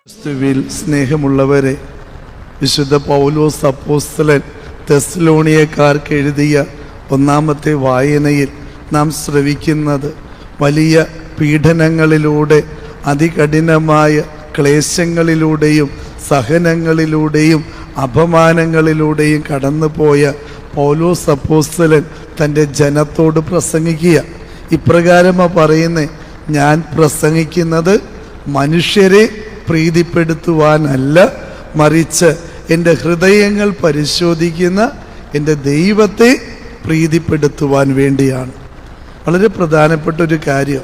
ക്രിസ്തുവിൽ സ്നേഹമുള്ളവരെ വിശുദ്ധ പൗലോസ് അപ്പോസ്തലൻ തെസ്ലോണിയക്കാർക്ക് എഴുതിയ ഒന്നാമത്തെ വായനയിൽ നാം ശ്രവിക്കുന്നത് വലിയ പീഡനങ്ങളിലൂടെ അതികഠിനമായ ക്ലേശങ്ങളിലൂടെയും സഹനങ്ങളിലൂടെയും അപമാനങ്ങളിലൂടെയും കടന്നുപോയ പൗലോസ് അപ്പോസ്തലൻ തന്റെ ജനത്തോട് പ്രസംഗിക്കുക. ഇപ്രകാരമാണ് പറയുന്നത് ഞാൻ പ്രസംഗിക്കുന്നത് മനുഷ്യരെ പ്രീതിപ്പെടുത്തുവാനല്ല മറിച്ച് എന്റെ ഹൃദയങ്ങൾ പരിശോധിക്കുന്ന എന്റെ ദൈവത്തെ പ്രീതിപ്പെടുത്തുവാൻ വേണ്ടിയാണ്. വളരെ പ്രധാനപ്പെട്ട ഒരു കാര്യം.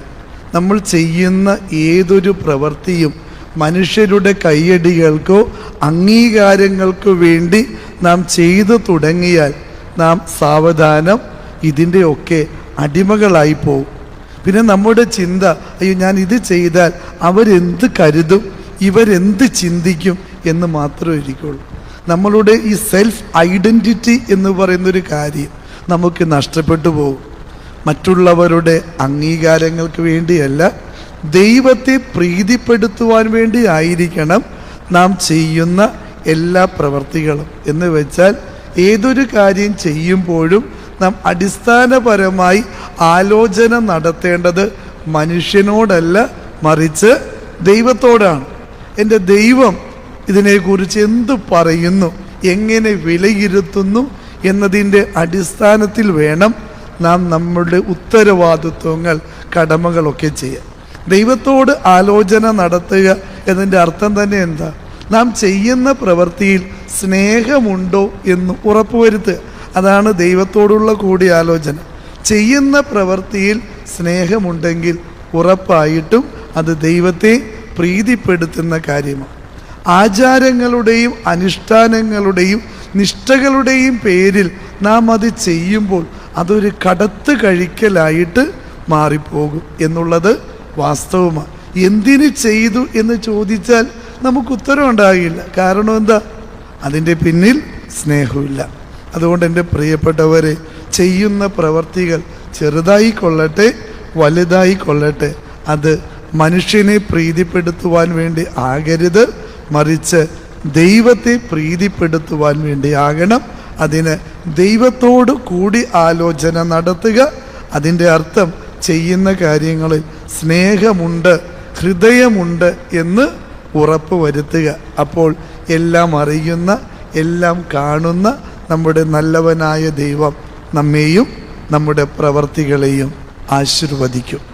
നമ്മൾ ചെയ്യുന്ന ഏതൊരു പ്രവൃത്തിയും മനുഷ്യരുടെ കയ്യടികൾക്കോ അംഗീകാരങ്ങൾക്കോ വേണ്ടി നാം ചെയ്തു തുടങ്ങിയാൽ നാം സാവധാനം ഇതിന്റെയൊക്കെ അടിമകളായി പോകും പിന്നെ നമ്മുടെ ചിന്ത അയ്യോ ഞാൻ ഇത് ചെയ്താൽ അവരെന്ത് കരുതും? ഇവരെന്ത് ചിന്തിക്കും? എന്ന് മാത്രമേ ഇരിക്കുള്ളൂ. നമ്മളുടെ ഈ സെൽഫ് ഐഡന്റിറ്റി എന്ന് പറയുന്നൊരു കാര്യം നമുക്ക് നഷ്ടപ്പെട്ടു പോകും. മറ്റുള്ളവരുടെ അംഗീകാരങ്ങൾക്ക് വേണ്ടിയല്ല ദൈവത്തെ പ്രീതിപ്പെടുത്തുവാൻ വേണ്ടി ആയിരിക്കണം നാം ചെയ്യുന്ന എല്ലാ പ്രവർത്തികളും. എന്ന് വെച്ചാൽ ഏതൊരു കാര്യം ചെയ്യുമ്പോഴും നാം അടിസ്ഥാനപരമായി ആലോചന നടത്തേണ്ടത് മനുഷ്യനോടല്ല മറിച്ച് ദൈവത്തോടാണ്. എന്റെ ദൈവം ഇതിനെക്കുറിച്ച് എന്ത് പറയുന്നു എങ്ങനെ വിലയിരുത്തുന്നു എന്നതിന്റെ അടിസ്ഥാനത്തിൽ വേണം നാം നമ്മളുടെ ഉത്തരവാദിത്വങ്ങൾ കടമകളൊക്കെ ചെയ്യാൻ. ദൈവത്തോട് ആലോചന നടത്തുക എന്നതിന്റെ അർത്ഥം തന്നെ എന്താ? നാം ചെയ്യുന്ന പ്രവൃത്തിയിൽ സ്നേഹമുണ്ടോ എന്ന് ഉറപ്പുവരുത്തുക അതാണ് ദൈവത്തോടുള്ള കൂടിയാലോചന ചെയ്യുന്ന പ്രവൃത്തിയിൽ സ്നേഹമുണ്ടെങ്കിൽ ഉറപ്പായിട്ടും അത് ദൈവത്തെ പ്രീതിപ്പെടുത്തുന്ന കാര്യമാണ്. ആചാരങ്ങളുടെയും അനുഷ്ഠാനങ്ങളുടെയും നിഷ്ഠകളുടെയും പേരിൽ നാം അത് ചെയ്യുമ്പോൾ അതൊരു കടത്ത് കഴിക്കലായിട്ട് മാറിപ്പോകും എന്നുള്ളത് വാസ്തവമാണ്. എന്തിന് ചെയ്തു എന്ന് ചോദിച്ചാൽ നമുക്ക് ഉത്തരം ഉണ്ടാകില്ല. കാരണം എന്താ? അതിന്റെ പിന്നിൽ സ്നേഹമില്ല. അതുകൊണ്ട് എന്റെ പ്രിയപ്പെട്ടവരെ ചെയ്യുന്ന പ്രവർത്തികൾ ചെറുതായി കൊള്ളട്ടെ വലുതായി കൊള്ളട്ടെ. അത് മനുഷ്യനെ പ്രീതിപ്പെടുത്തുവാൻ വേണ്ടി ആകരുത്. മറിച്ച് ദൈവത്തെ പ്രീതിപ്പെടുത്തുവാൻ വേണ്ടി ആകണം. അതിന് ദൈവത്തോട് കൂടി ആലോചന നടത്തുക. അതിന്റെ അർത്ഥം ചെയ്യുന്ന കാര്യങ്ങളിൽ സ്നേഹമുണ്ട് ഹൃദയമുണ്ട് എന്ന് ഉറപ്പ് വരുത്തുക. അപ്പോൾ എല്ലാം അറിയുന്ന എല്ലാം കാണുന്ന നമ്മുടെ നല്ലവനായ ദൈവം നമ്മെയും നമ്മുടെ പ്രവർത്തികളെയും ആശീർവദിക്കും.